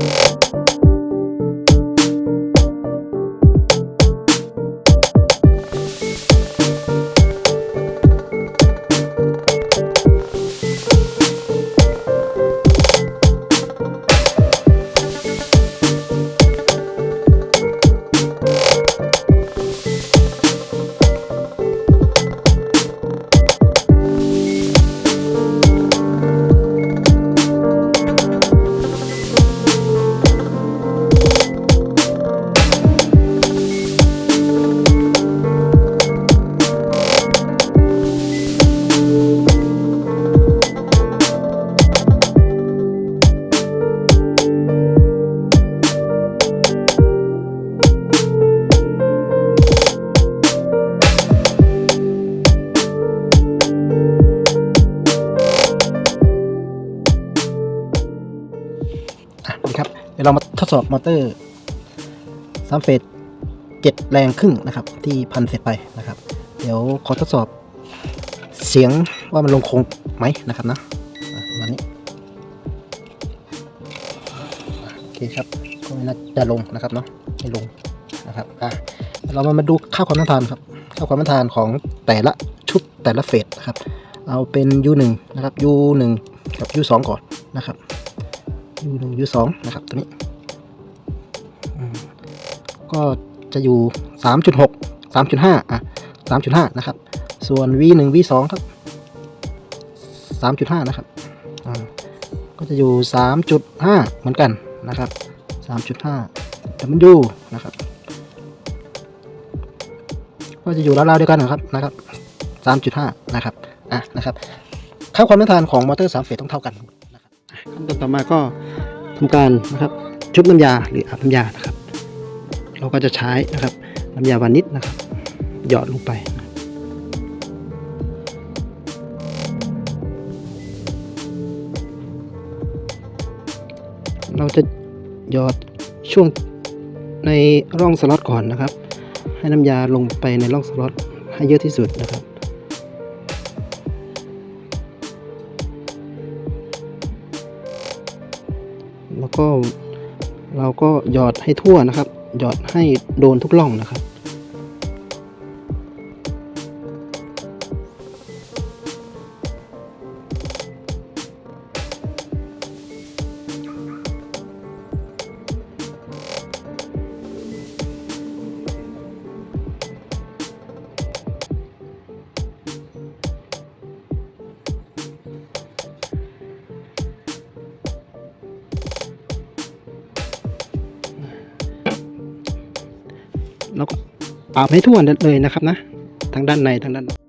you เดี๋ยวเรามาทดสอบมอเตอร์สามเฟสเจ็ดแรงครึ่งนะครับ ที่พันเสร็จไปนะครับ เดี๋ยวขอทดสอบเสียงว่ามันลงคงไหมนะครับนะอะมานี้อ่โอเคครับก็ไม่น่าจะลงนะครับเนาะไม่ลงนะครับอะเรามามาดูค่าความต้านทานครับค่าความต้านทานของแต่ละชุดแต่ละเฟสนะครับ เอาเป็น U1 นะครับ U1 กับ U2 ก่อนนะครับ U1 U2 นะครับตัวนี้อืมก็จะอยู่ 3.6 3.5อะ3.5 นะครับ ส่วน V1 V2 ครับ 3.5 นะครับอ่าก็จะอยู่ 3.5 เหมือนกันนะครับ 3.5 W นะครับ ก็จะอยู่ราวๆเดียวกันนะครับนะครับ 3.5 นะครับ อะ นะครับ ค่าความต้านทานของมอเตอร์สามเฟสต้องเท่ากันนะครับอะ ขั้นตอนต่อมาก็ทำการนะครับชุบน้ำยาหรืออาบน้ำยานะครับ เราก็จะใช้นะครับน้ำยาวานิชนะครับ หยอดลงไปเราจะหยอดช่วงในร่องสล็อตก่อนนะครับ ให้น้ำยาลงไปในร่องสล็อตให้เยอะที่สุดนะครับ แล้วก็เราก็หยอดให้ทั่วนะครับ หยอดให้โดนทุกล่องนะครับ แล้วก็อาบให้ทั่วเลยนะครับนะ ทั้งด้านในทั้งด้านนอก